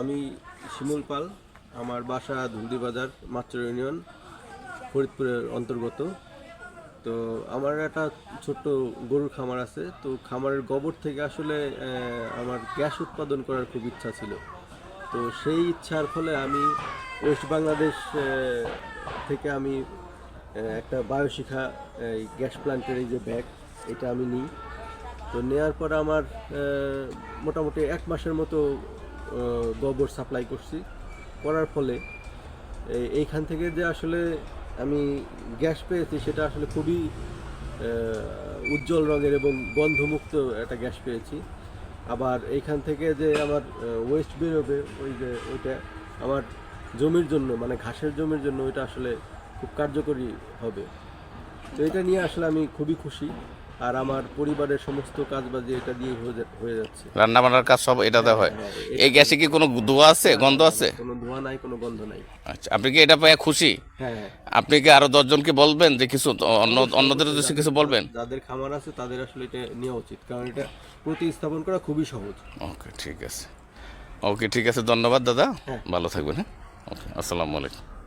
আমি শিমুল পাল, আমার বাসা ধুলদি বাজার মাত্র ইউনিয়ন, ফরিদপুরের অন্তর্গত। তো আমার একটা ছোট্ট গরুর খামার আছে। তো খামারের গোবর থেকে আসলে আমার গ্যাস উৎপাদন করার খুব ইচ্ছা ছিল। তো সেই ইচ্ছার ফলে আমি ওয়েস্ট বাংলাদেশ থেকে আমি একটা বায়োশিখা, এই গ্যাস প্ল্যান্টের এই যে ব্যাগ, এটা আমি নিই। তো নেওয়ার পর আমার মোটামুটি এক মাসের মতো গোবর সাপ্লাই করছি। করার ফলে এইখান থেকে যে আসলে আমি গ্যাস পেয়েছি, সেটা আসলে খুবই উজ্জ্বল রঙের এবং গন্ধমুক্ত একটা গ্যাস পেয়েছি। আবার এইখান থেকে যে আমার ওয়েস্ট বেরোবে, ওই যে ওইটা আমার জমির জন্য মানে ঘাসের জমির জন্য, ওইটা আসলে খুব কার্যকরী হবে। তো এটা নিয়ে আসলে আমি খুবই খুশি। আর আমার পরিবারের সমস্ত কাজবাজি এটা দিয়ে হয়ে হয়ে যাচ্ছে। রান্না বান্নার কাজ সব এটাতে হয়। এই গ্যাসে কি কোনো ধোঁয়া আছে? গন্ধ আছে? কোনো ধোঁয়া নাই কোনো গন্ধ নাই। আচ্ছা আপনি কি এটা পেয়ে খুশি? হ্যাঁ হ্যাঁ। আপনি কি আরও দশজনকে বলবেন যে কিছু অন্য অন্যদের উদ্দেশ্যে কিছু বলবেন? যাদের খামার আছে তাদের আসলে এটা নেওয়া উচিত কারণ এটা প্রতিস্থাপন করা খুবই সহজ। ওকে ঠিক আছে। ওকে ঠিক আছে ধন্যবাদ দাদা। হ্যাঁ। ভালো থাকবেন হ্যাঁ? ওকে আসসালামু আলাইকুম।